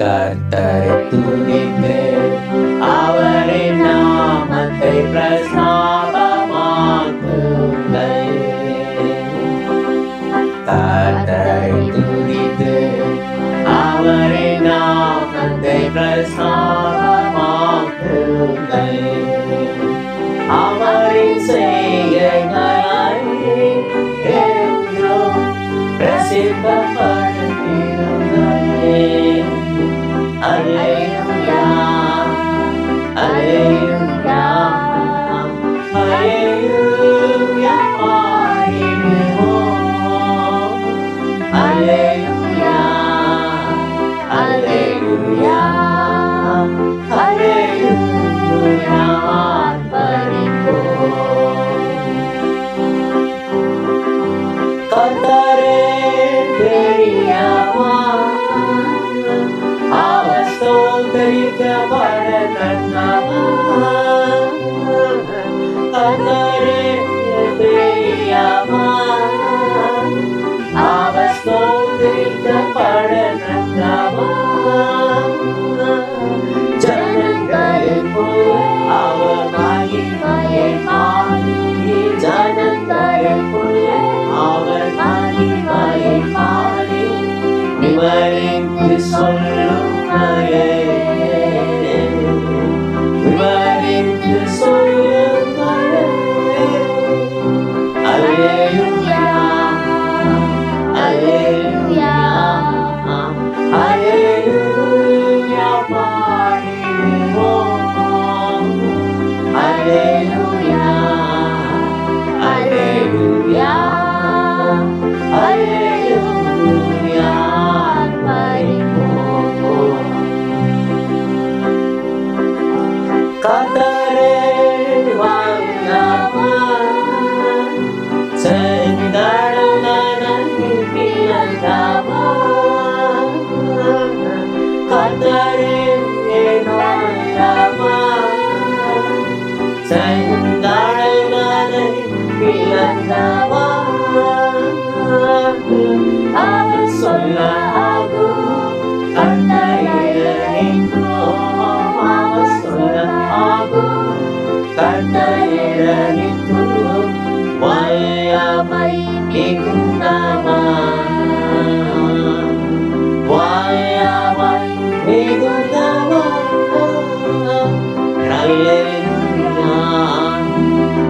கர்த்தரை துதித்து அவரின் நாமத்தை பிரஸ்தாபமாக்குங்கள். கர்த்தரை துதித்து அவரின் நாமத்தை பிரஸ்தாபமாக்குங்கள். அவரின் செய்கைகளை என்றும் பிரசித்தப்படுத்தியுள்ளே கர்த்தரே பெரியவா அவர் ஸ்தோத்தரிக்கப்பட தக்கவா கர்த்தரே பெரியவா Mighty, this on Luke, my செந்தடலனன் பிறந்தவர் அவர் சொல்ல ஆகும் கர்த்தரிடனின்றோம் அவர் சொல்ல ஆகும் கர்த்தரிடனின்றோம் வல்லமை மிகுந்தவா வல்லமை மிகுந்தவா அல்லேலூயா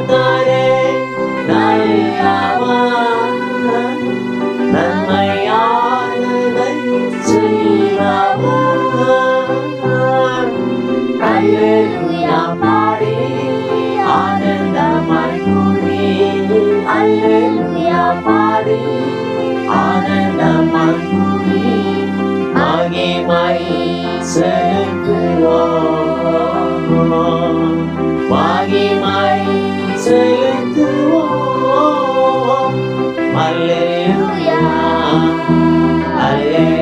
கர்த்தரே நன்மையானதை செய்பவர் அல்லேலூயா பாடி ஆனந்தமாய் கூடி அல்லேலூயா பாடி ஆனந்தமாய் கூடி மகிமை செலுத்துவோம். 할렐루야. 할렐루야.